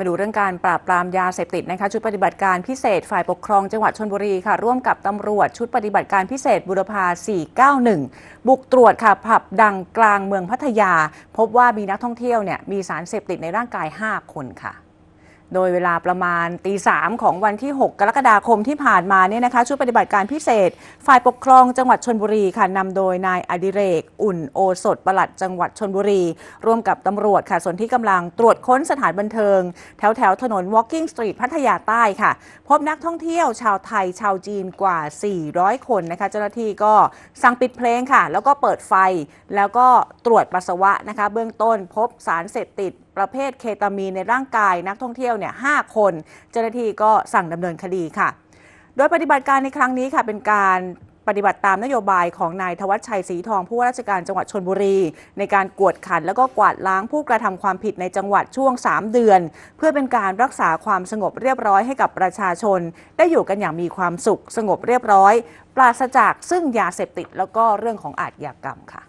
มาดูเรื่องการปราบปรามยาเสพติดนะคะชุดปฏิบัติการพิเศษฝ่ายปกครองจังหวัดชนบุรีค่ะ ร่วมกับตำรวจชุดปฏิบัติการพิเศษบุรพา 491 บุกตรวจค่ะผับดังกลางเมืองพัทยา พบว่ามีนักท่องเที่ยวเนี่ยมีสารเสพติดในร่างกาย 5 คนค่ะ โดยเวลาประมาณตีสามของวันที่ 6 กรกฎาคมที่ผ่านมาเนี่ยนะคะชุดปฏิบัติการพิเศษ ฝ่ายปกครองจังหวัดชนบุรีค่ะนำโดยนายอดิเรก อุ่นโอสถปลัดจังหวัดชนบุรี ร่วมกับตำรวจค่ะส่วนที่กำลังตรวจค้นสถานบันเทิง แถวแถวถนน Walking Street พัทยาใต้ค่ะ พบนักท่องเที่ยวชาวไทยชาวจีนกว่า 400 คนนะคะ เจ้าหน้าที่ก็สั่งปิดเพลงค่ะ แล้วก็เปิดไฟแล้วก็ตรวจปัสสาวะนะคะ เบื้องต้นพบสารเสพติด ประเภทเคตามีนในร่างกายนักท่องเที่ยวเนี่ย5คน เจ้าหน้าที่ก็สั่งดำเนินคดีค่ะ โดยปฏิบัติการในครั้งนี้ค่ะเป็นการปฏิบัติตามนโยบายของนายธวัชชัยศรีทองผู้ว่าราชการจังหวัดชนบุรี ในการกวดขันแล้วก็กวาดล้างผู้กระทำความผิดในจังหวัดช่วง 3 เดือน เพื่อเป็นการรักษาความสงบเรียบร้อยให้กับประชาชน ได้อยู่กันอย่างมีความสุข สงบเรียบร้อย ปราศจากซึ่งยาเสพติดแล้วก็เรื่องของอาชญากรรมค่ะ